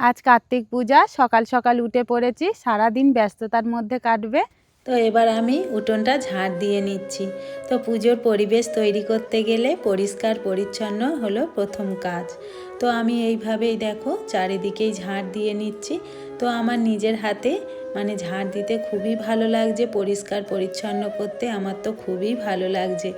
আজ কার্তিক পূজা, সকাল সকাল উঠে পড়েছি, সারাদিন ব্যস্ততার মধ্যে কাটবে। তো এবার আমি উঠোনটা ঝাড় দিয়ে নিচ্ছি। তো পুজোর পরিবেশ তৈরি করতে গেলে পরিষ্কার পরিচ্ছন্ন হলো প্রথম কাজ। তো আমি এইভাবেই দেখো চারিদিকেই ঝাড় দিয়ে নিচ্ছি। তো আমার নিজের হাতে মানে ঝাড় দিতে খুবই ভালো লাগছে, পরিষ্কার পরিচ্ছন্ন করতে আমার তো খুবই ভালো লাগছে।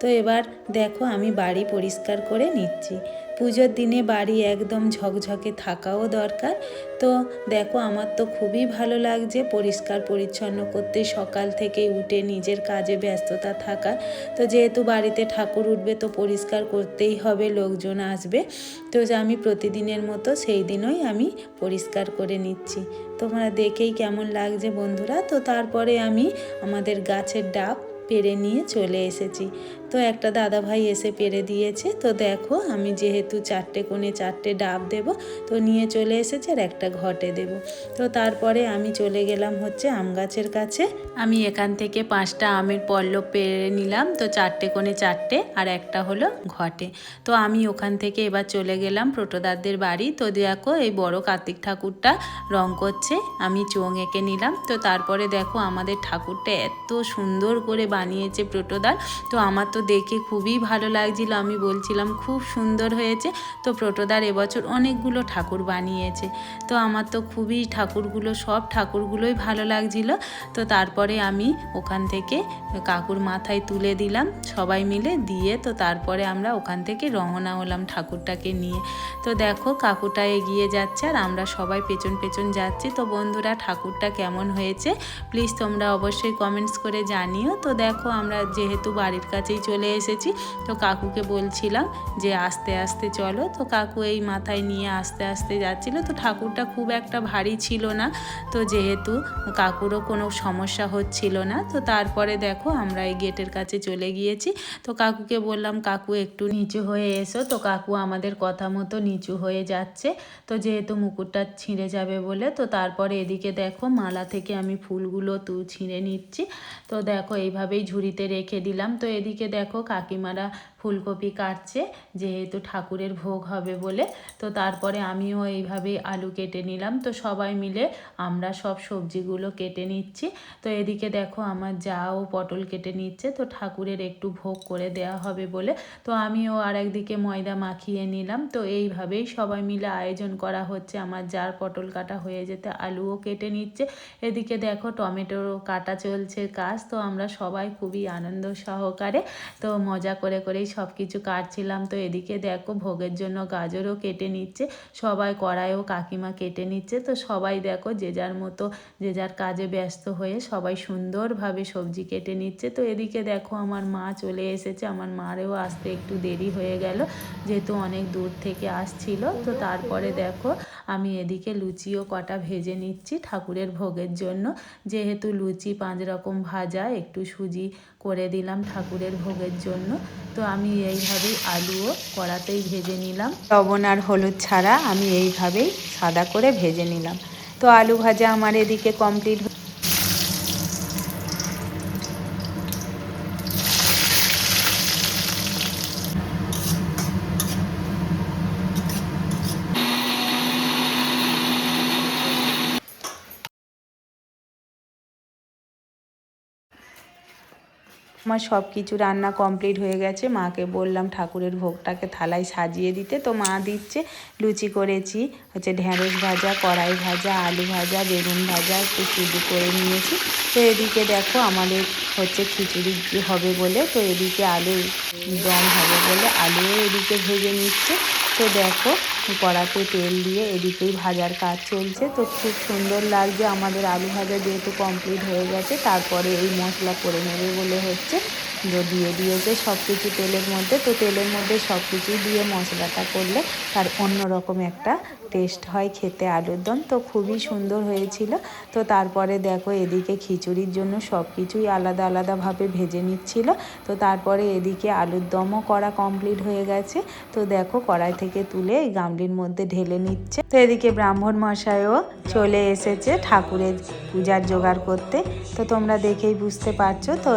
তো এবার দেখো আমি বাড়ি পরিষ্কার করে নিচ্ছি। পুজোর দিনে বাড়ি একদম ঝকঝকে থাকাও দরকার। তো দেখো, আমার তো খুবই ভালো লাগছে পরিষ্কার পরিচ্ছন্ন করতে, সকাল থেকে উঠে নিজের কাজে ব্যস্ততা থাকা তো যেহেতু বাড়িতে ঠাকুর উঠবে, তো পরিষ্কার করতেই হবে, লোকজন আসবে। তো আমি প্রতিদিনের মতো সেই দিনই আমি পরিষ্কার করে নিচ্ছি। তোমরা দেখেই কেমন লাগছে বন্ধুরা। তো তারপরে আমি আমাদের গাছের ডাব পেরে নিয়ে চলে এসেছি। তো একটা দাদা ভাই এসে পেরে দিয়েছে। তো দেখো, আমি যেহেতু চারটে কোণে চারটে ডাব দেব, তো নিয়ে চলে এসেছে আর একটা ঘটে দেব। তো তারপরে আমি চলে গেলাম হচ্ছে আম গাছের কাছে। আমি এখান থেকে পাঁচটা আমের পল্লব পেরে নিলাম, তো চারটে কোণে চারটে আর একটা হলো ঘটে। তো আমি ওখান থেকে এবার চলে গেলাম প্রোটোদারদের বাড়ি। তো দেখো, এই বড় কার্তিক ঠাকুরটা রং করছে, আমি চোং এঁকে নিলাম। তো তারপরে দেখো, আমাদের ঠাকুরটা এত সুন্দর করে বানিয়েছে প্রোটোদার। তো আমার তো দেখে খুবই ভালো লাগছিল। আমি বলছিলাম, খুব সুন্দর হয়েছে। তো প্রোটোদার এবছর অনেকগুলো ঠাকুর বানিয়েছে। তো আমার তো খুবই ঠাকুরগুলো, সব ঠাকুরগুলোই ভালো লাগছিল। তো তারপরে আমি ওখান থেকে কাকুর মাথায় তুলে দিলাম সবাই মিলে দিয়ে। তো তারপরে আমরা ওখান থেকে রওনা হলাম ঠাকুরটাকে নিয়ে। তো দেখো কাকুটা এগিয়ে যাচ্ছে আর আমরা সবাই পেছন পেছন যাচ্ছি। তো বন্ধুরা, ঠাকুরটা কেমন হয়েছে? প্লিজ তোমরা অবশ্যই কমেন্টস করে জানিও। তো দেখো আমরা যেহেতু বাড়ির কাছেই চলে এসেছি। তো কাকুকে বলছিলাম যে, আস্তে আস্তে চলো। তো কাকু এই মাথায় নিয়ে আস্তে আস্তে যাচ্ছিল। তো ঠাকুরটা খুব একটা ভারী ছিল না। তো যেহেতু কাকুরও কোনো সমস্যা হচ্ছিল না, তো তারপরে দেখো আমরা এই গেটের কাছে চলে গিয়েছি। তো কাকুকে বললাম, কাকু, একটু নিচু হয়ে এসো। তো কাকু আমাদের কথা মতো নিচু হয়ে যাচ্ছে। তো যেহেতু মুকুটটা ছিঁড়ে যাবে বলে, তো তারপরে এদিকে দেখো মালা থেকে আমি ফুলগুলো তু ছিঁড়ে নিচ্ছি। তো দেখো এইভাবেই ঝুড়িতে রেখে দিলাম। তো এদিকে দেখো কাকিমারা ফুলকপি কাটছে, যেহেতু ঠাকুরের ভোগ হবে বলে। তো তারপরে আমিও এইভাবেই আলু কেটে নিলাম। তো সবাই মিলে আমরা সব সবজিগুলো কেটে নিচ্ছি। তো এদিকে দেখো আমার যাও পটল কেটে নিচ্ছে। তো ঠাকুরের একটু ভোগ করে দেওয়া হবে বলে। তো আমিও আর একদিকে ময়দা মাখিয়ে নিলাম। তো এইভাবেই সবাই মিলে আয়োজন করা হচ্ছে। আমার যার পটল কাটা হয়ে যেতে আলুও কেটে নিচ্ছে। এদিকে দেখো টমেটো কাটা চলছে কাজ। তো আমরা সবাই খুবই আনন্দ সহকারে তো মজা করে করেই সব কিছু কাটছিলাম। তো এদিকে দেখো ভোগের জন্য গাজরও কেটে নিচ্ছে, সবাই কড়াইও কাকিমা কেটে নিচ্ছে। তো সবাই দেখো যে যার মতো, যে যার কাজে ব্যস্ত হয়ে সবাই সুন্দরভাবে সবজি কেটে নিচ্ছে। তো এদিকে দেখো আমার মা চলে এসেছে, আমার মারেও আসতে একটু দেরি হয়ে গেল, যেহেতু অনেক দূর থেকে আসছিল। তো তারপরে দেখো আমি এদিকে লুচিও কটা ভেজে নিচ্ছি ঠাকুরের ভোগের জন্য। যেহেতু লুচি পাঁচ রকম ভাজা, একটু সুজি করে দিলাম ঠাকুরের ভোগের জন্য। তো আমি এইভাবেই আলুও কড়াতেই ভেজে নিলাম। লবণ আর হলুদ ছাড়া আমি এইভাবেই সাদা করে ভেজে নিলাম। তো আলু ভাজা আমার এদিকে কমপ্লিট আমার সব কিছু রান্না কমপ্লিট হয়ে গেছে। মাকে বললাম, ঠাকুরের ভোগটাকে থালায় সাজিয়ে দিতে। তো মা দিচ্ছে, লুচি করেছি, হচ্ছে ঢ্যাঁড়স ভাজা, কড়াই ভাজা, আলু ভাজা, বেগুন ভাজা, একটু সুজি করে নিয়েছি। তো এদিকে দেখো আমাদের হচ্ছে খিচুড়ি হবে বলে, তো এদিকে আলু দম হবে বলে আলুও এদিকে ভেজে নিচ্ছে। তো দেখো কড়াতে তেল দিয়ে এদিকেই ভাজার কাজ চলছে। তো খুব সুন্দর লাগছে আমাদের আলু ভাজা যেহেতু কমপ্লিট হয়ে গেছে, তারপরে এই মশলা করে নেবে বলে হচ্ছে। দিয়ে দিয়েছে সব কিছু তেলের মধ্যে, তো তেলের মধ্যে সব কিছু দিয়ে মশলাটা করলে তার অন্যরকম একটা টেস্ট হয় খেতে আলুর দম। তো খুবই সুন্দর হয়েছিল। তো তারপরে দেখো এদিকে খিচুড়ির জন্য সব কিছুই আলাদা আলাদাভাবে ভেজে নিচ্ছিল। তো তারপরে এদিকে আলুর দমও করা কমপ্লিট হয়ে গেছে। তো দেখো কড়াই থেকে তুলে এই গামলির মধ্যে ঢেলে নিচ্ছে। তো এদিকে ব্রাহ্মণ মশাইও চলে এসেছে ঠাকুরের পূজার জোগাড় করতে। তো তোমরা দেখেই বুঝতে পারছ, তো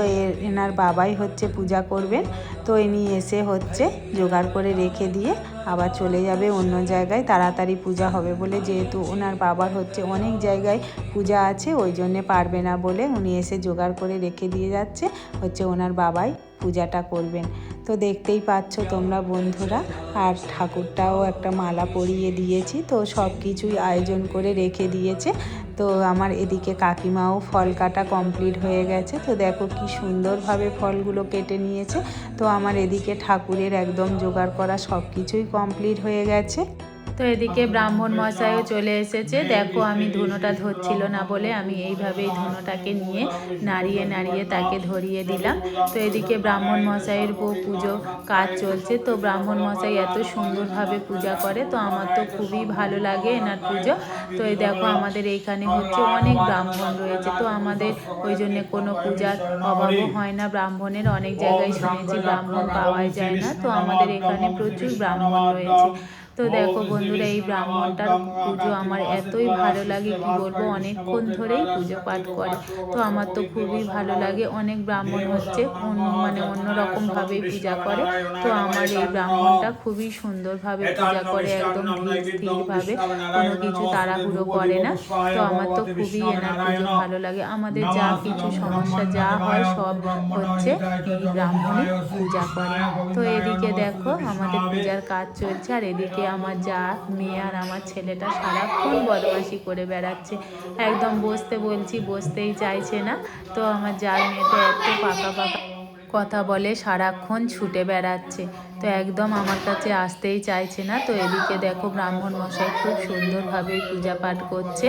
এনার বাবাই হচ্ছে পূজা করবেন। তো ইনি এসে হচ্ছে জোগাড় করে রেখে দিয়ে আবার চলে যাবে অন্য জায়গায়। তাড়াতাড়ি পূজা হবে বলে যেহেতু ওনার বাবার হচ্ছে অনেক জায়গায় পূজা আছে, ওই জন্যে পারবে না বলে উনি এসে জোগাড় করে রেখে দিয়ে যাচ্ছে। হচ্ছে ওনার বাবাই পূজাটা করবেন। তো দেখতেই পাচ্ছ তোমরা বন্ধুরা, আর ঠাকুরটাও একটা মালা পরিয়ে দিয়েছি। তো সব কিছুই আয়োজন করে রেখে দিয়েছে। তো আমার এদিকে কাকিমাও ফল কাটা কমপ্লিট হয়ে গেছে। তো দেখো কি সুন্দরভাবে ফলগুলো কেটে নিয়েছে। তো আমার এদিকে ঠাকুরের একদম জোগাড় করা সব কিছুই কমপ্লিট হয়ে গেছে। তো এদিকে ব্রাহ্মণ মশাইও চলে এসেছে, দেখো, আমি ধুনোটা ধরছিল না বলে আমি এইভাবেই ধুনোটাকে নিয়ে নাড়িয়ে নাড়িয়ে তাকে ধরিয়ে দিলাম। তো এদিকে ব্রাহ্মণ মশাইয়ের বউ পুজো কাজ চলছে, তো ব্রাহ্মণ মশাই এত সুন্দরভাবে পূজা করে, তো আমার তো খুবই ভালো লাগে এনার পুজো। তো এই দেখো, আমাদের এইখানে হচ্ছে অনেক ব্রাহ্মণ রয়েছে, তো আমাদের ওই জন্য কোনো পূজার অভাবও হয় না। ব্রাহ্মণের অনেক জায়গায় শুনেছি ব্রাহ্মণ পাওয়াই যায় না, তো আমাদের এখানে প্রচুর ব্রাহ্মণ রয়েছে। তো দেখো বন্ধুরা, এই ব্রাহ্মণটার পুজো আমার এতই ভালো লাগে কি বলব? অনেকক্ষণ ধরেই পুজো পাঠ করে। তো আমার তো খুবই ভালো লাগে। অনেক ব্রাহ্মণ হচ্ছে মানে অন্যরকমভাবেই পূজা করে। তো আমার এই ব্রাহ্মণটা খুবই সুন্দরভাবে পূজা করে, একদম স্থিরভাবে। কোনো কিছু তাড়াহুড়ো করে না। তো আমার তো খুবই এনার পুজো ভালো লাগে। আমাদের যা কিছু সমস্যা যা হয় সব হচ্ছে এই ব্রাহ্মণই পূজা করে। তো এদিকে দেখো, আমাদের পূজার কাজ চলছে। আর এদিকে আমার যা মেয়ে আর আমার ছেলেটা সারাক্ষণ বদমাশি করে বেড়াচ্ছে। একদম বসতে বলছি, বসতেই চাইছে না। তো আমার যার মেয়েটা এত পাকা পাকা কথা বলে সারাক্ষণ ছুটে বেড়াচ্ছে। তো একদম আমার কাছে আসতেই চাইছে না। তো এদিকে দেখো ব্রাহ্মণ মশাই খুব সুন্দরভাবে পূজা পাঠ করছে।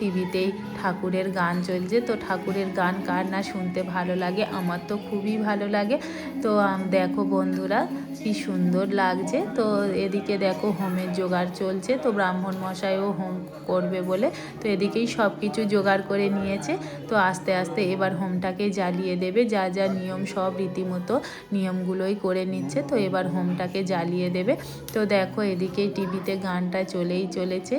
টিভিতেই ঠাকুরের গান চলছে। তো ঠাকুরের গান কার না শুনতে ভালো লাগে? আমার তো খুবই ভালো লাগে। তো দেখো বন্ধুরা, কি সুন্দর লাগছে। তো এদিকে দেখো হোমের জোগাড় চলছে। তো ব্রাহ্মণ মশাইও হোম করবে বলে, তো এদিকেই সব কিছু জোগাড় করে নিয়েছে। তো আস্তে আস্তে এবার হোমটাকে জ্বালিয়ে দেবে। যা যা নিয়ম সব রীতিমতো নিয়মগুলোই করে নিচ্ছে। তো এবার হোমটাকে জ্বালিয়ে দেবে। তো দেখো এদিকেই টিভিতে গানটা চলেই চলেছে।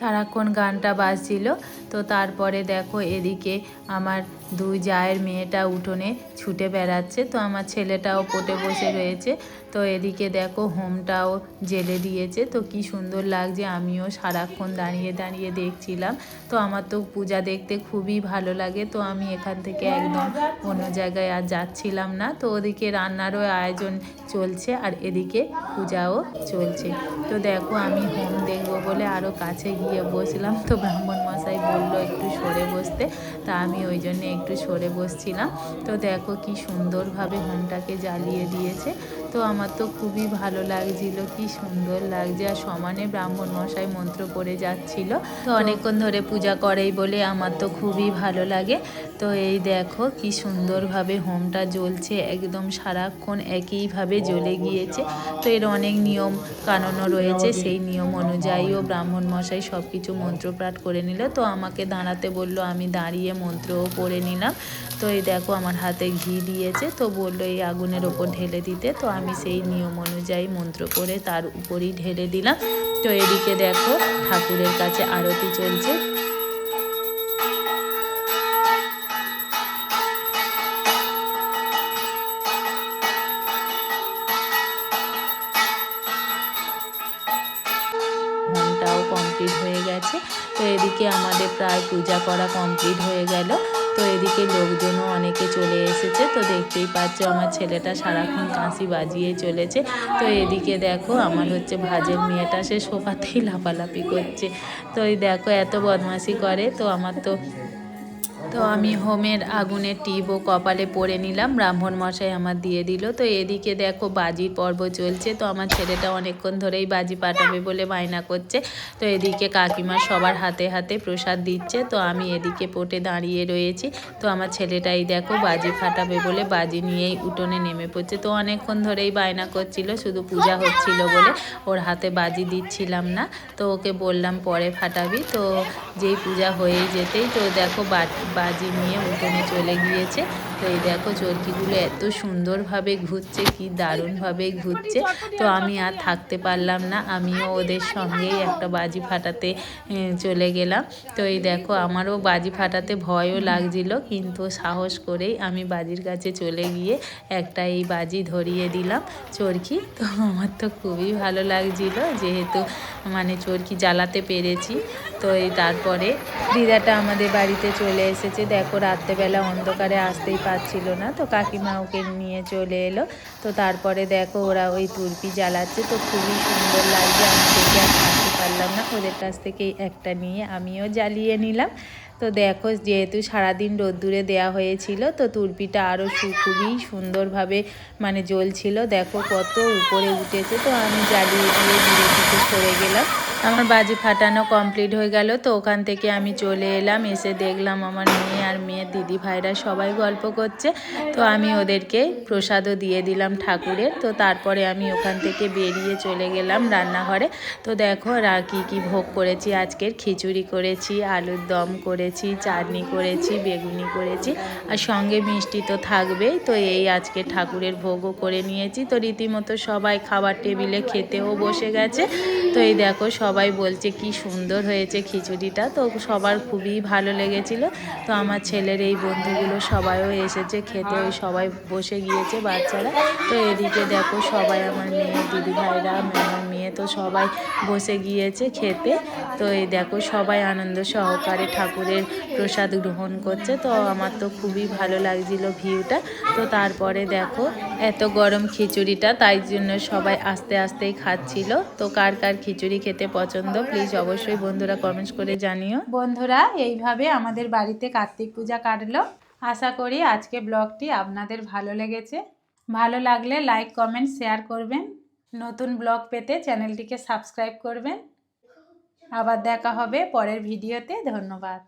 সারাক্ষণ গানটা বাজছিল। তো তারপরে দেখো এদিকে আমার দুই জায়ের মেয়েটা উঠোনে ছুটে বেড়াচ্ছে। তো আমার ছেলেটাও পটে বসে রয়েছে। তো এদিকে দেখো হোমটাও জেলে দিয়েছে। তো কি সুন্দর লাগছে, আমিও সারাক্ষণ দাঁড়িয়ে দাঁড়িয়ে দেখছিলাম। তো আমার তো পূজা দেখতে খুবই ভালো লাগে। তো আমি এখান থেকে একদম অন্য জায়গায় আর যাচ্ছিলাম না। তো ওদিকে রান্নারও আয়োজন চলছে আর এদিকে পূজাও চলছে। তো দেখো আমি হোম দেখব বলে আরও কাছে গিয়ে বসলাম। তো ব্রাহ্মণ মশাই বলল একটু সরে বসতে, তা আমি ওই জন্য একটু সরে বসছিলাম। তো দেখো কি সুন্দরভাবে হোমটাকে জ্বালিয়ে দিয়েছে। তো আমার তো খুবই ভালো লাগছিল, কি সুন্দর লাগছে। আর সমানে ব্রাহ্মণ মশাই মন্ত্র পড়ে যাচ্ছিল। তো অনেকক্ষণ ধরে পূজা করেই বলে আমার তো খুবই ভালো লাগে। তো এই দেখো কি সুন্দরভাবে হোমটা জ্বলছে, একদম সারাক্ষণ একইভাবে জ্বলে গিয়েছে। তো এর অনেক নিয়ম কানুনও রয়েছে, সেই নিয়ম অনুযায়ীও ব্রাহ্মণ মশাই সব কিছু মন্ত্রপাঠ করে নিল। তো আমাকে দাঁড়াতে বলল, আমি দাঁড়িয়ে মন্ত্রও পড়ে নিলাম। তো এই দেখো আমার হাতে ঘি দিয়েছে, তো বলল এই আগুনের ওপর ঢেলে দিতে। তো আমি সেই নিয়ম অনুযায়ী মন্ত্র করে তার উপরই ঢেলে দিলাম। তো এদিকে দেখো, ঠাকুরের কাছে আরতি চলছে। কমপ্লিট হয়ে গেছে। তো এদিকে আমাদের প্রায় পূজা করা কমপ্লিট হয়ে গেল। তো এদিকে লোকজনও অনেকে চলে এসেছে। তো দেখতেই পাচ্ছ, আমার ছেলেটা সারাক্ষণ কাঁসি বাজিয়ে চলেছে। তো এদিকে দেখো, আমার হচ্ছে ভাজের মেয়েটা, সে সোফাতেই লাফালাফি করছে। তো এই দেখো, এত বদমাশি করে। তো আমার তো তো আমি হোমের আগুনের টিপ ও কপালে পরে নিলাম। ব্রাহ্মণ মশাই আমার দিয়ে দিল। তো এদিকে দেখো বাজির পর্ব চলছে। তো আমার ছেলেটা অনেকক্ষণ ধরেই বাজি পাঠাবে বলে বায়না করছে। তো এদিকে কাকিমা সবার হাতে হাতে প্রসাদ দিচ্ছে। তো আমি এদিকে পটে দাঁড়িয়ে রয়েছি। তো আমার ছেলেটাই দেখো বাজি ফাটাবে বলে বাজি নিয়েই উঠোনে নেমে পড়ছে। তো অনেকক্ষণ ধরেই বায়না করছিল, শুধু পূজা হচ্ছিল বলে ওর হাতে বাজি দিচ্ছিলাম না। তো ওকে বললাম পরে ফাটাবি। তো যেই পূজা হয়ে যেতেই তো দেখো বা- বাজি নিয়ে উঠোনে চলে গিয়েছে। তো এই দেখো চরকিগুলো এত সুন্দরভাবে ঘুরছে, কি দারুণভাবে ঘুরছে। তো আমি আর থাকতে পারলাম না, আমিও ওদের সঙ্গেই একটা বাজি ফাটাতে চলে গেলাম। তো এই দেখো আমারও বাজি ফাটাতে ভয়ও লাগছিল, কিন্তু সাহস করেই আমি বাজির কাছে চলে গিয়ে একটা এই বাজি ধরিয়ে দিলাম চরকি। তো আমার তো খুবই ভালো লাগছিল যেহেতু মানে চরকি জ্বালাতে পেরেছি। তো এই তারপরে দিদাটা আমাদের বাড়িতে চলে এসেছে। দেখো রাত্রেবেলা অন্ধকারে আসতেই পারছিল না, তো কাকিমা ওকে নিয়ে চলে এলো। তো তারপরে দেখো ওরা ওই তুরপি জ্বালাচ্ছে, তো খুবই সুন্দর লাগছে। আমি দেখে আর থাকতে পারলাম না, ওদের কাছ থেকে একটা নিয়ে আমিও জ্বালিয়ে নিলাম। তো দেখো যেহেতু সারাদিন রোদ্দুরে দেওয়া হয়েছিল, তো তুরপিটা আরও খুবই সুন্দরভাবে মানে জ্বলছিল। দেখো কত উপরে উঠেছে, তো আমি জ্বালিয়ে দিয়ে দূরে থেকে সরে গেলাম। আমার বাজি ফাটানো কমপ্লিট হয়ে গেল, তো ওখান থেকে আমি চলে এলাম, এসে দেখলাম আমার মেয়ে আর মেয়ের দিদি ভাইরা সবাই গল্প করছে। তো আমি ওদেরকে প্রসাদও দিয়ে দিলাম ঠাকুরের। তো তারপরে আমি ওখান থেকে বেরিয়ে চলে গেলাম রান্নাঘরে। তো দেখো রা কী কী ভোগ করেছি, আজকের খিচুড়ি করেছি, আলুর দম করেছি, চাটনি করেছি, বেগুনি করেছি। আর সঙ্গে মিষ্টি তো থাকবেই। তো এই আজকে ঠাকুরের ভোগও করে নিয়েছি। তো রীতিমতো সবাই খাবার টেবিলে খেতেও বসে গেছে। তো এই দেখো সবাই বলছে কি সুন্দর হয়েছে খিচুড়িটা। তো সবার খুবই ভালো লেগেছিল। তো আমার ছেলের এই বন্ধুগুলো সবাইও এসেছে খেতে, ওই সবাই বসে গিয়েছে বাচ্চারা। তো এদিকে দেখো সবাই আমার মেয়ে দিদি ভাইরা আমার মেয়ে তো সবাই বসে গিয়েছে খেতে। তো এই দেখো সবাই আনন্দ সহকারে ঠাকুরের প্রসাদ গ্রহণ করছে। তো আমার তো খুবই ভালো লাগছিল ভিউটা। তো তারপরে দেখো এত গরম খিচুড়িটা, তাই জন্য সবাই আস্তে আস্তেই খাচ্ছিল। তো কার কার খিচুড়ি খেতে পছন্দ প্লিজ অবশ্যই বন্ধুরা কমেন্টস করে জানিও। বন্ধুরা, এইভাবে আমাদের বাড়িতে কার্তিক পূজা কাটল। আশা করি আজকে ব্লগটি আপনাদের ভালো লেগেছে। ভালো লাগলে লাইক কমেন্ট শেয়ার করবেন। নতুন ব্লগ পেতে চ্যানেলটিকে সাবস্ক্রাইব করবেন। আবার দেখা হবে পরের ভিডিওতে। ধন্যবাদ।